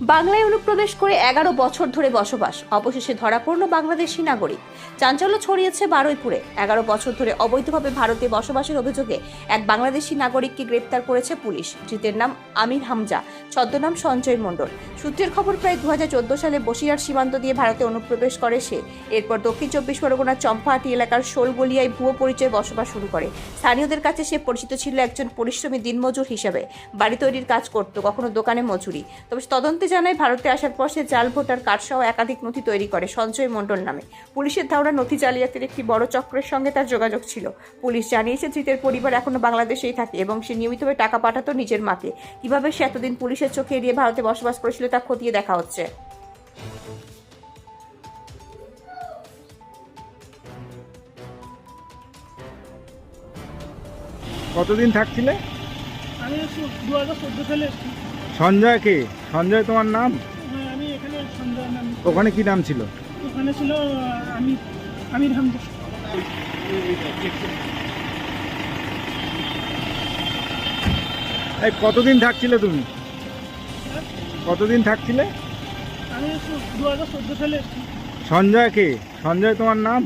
বাংলায় অনুপ্রবেশ করে এগারো বছর ধরে বসবাস। অবশেষে ধরা পড়ল বাংলাদেশি নাগরিক। চাঞ্চল্য ছড়িয়েছে বারুইপুরে। এগারো বছর ধরে অবৈধভাবে ভারতে বসবাসের অভিযোগে এক বাংলাদেশি নাগরিককে গ্রেপ্তার করেছে পুলিশ। ধৃতের নাম আমির হামজা, ছদ্মনাম সঞ্জয় মণ্ডল। সূত্রের খবর, প্রায় দুহাজার চোদ্দ সালে বসিরহাট সীমান্ত দিয়ে ভারতে অনুপ্রবেশ করে সে। এরপর দক্ষিণ চব্বিশ পরগনার চম্পাহাটি এলাকার শোলগলিয়ায় ভুয়ো পরিচয়ে বসবাস শুরু করে। স্থানীয়দের কাছে সে পরিচিত ছিল একজন পরিশ্রমী দিনমজুর হিসেবে। বাড়ি তৈরির কাজ করত, কখনো দোকানে মজুরি। তবে তদন্তে জানায়, ভারতে আসার পর সে জাল ভোটার কার্ড সহ একাধিক নথি তৈরি করে সঞ্জয় মণ্ডল নামে। পুলিশের ধারণা নথি জালিয়াতির একটি বড় চক্রের সঙ্গে তার যোগাযোগ ছিল। পুলিশ জানিয়েছে ধৃতের পরিবার এখনও বাংলাদেশেই থাকে এবং সে নিয়মিতভাবে টাকা পাঠাতো নিজের মাকে। কীভাবে সে এতদিন পুলিশের চোখে এড়িয়ে ভারতে বসবাস করেছিল তা খতিয়ে দেখা হচ্ছে। কতদিন থাকছিলে? আমি দু হাজার চোদ্দ সালে এসেছি। সঞ্জয় কে? সঞ্জয় তোমার নাম? হ্যাঁ, আমি এখানে সন্ধ্যা নাম। ওখানে কি নাম ছিল? ওখানে ছিল আমি আমির হামদা এই কতদিন থাকছিলে তুমি? কতদিন থাকছিলে? আমি দু হাজার চোদ্দ সালে এসেছি। সঞ্জয় কে? সঞ্জয় তোমার নাম?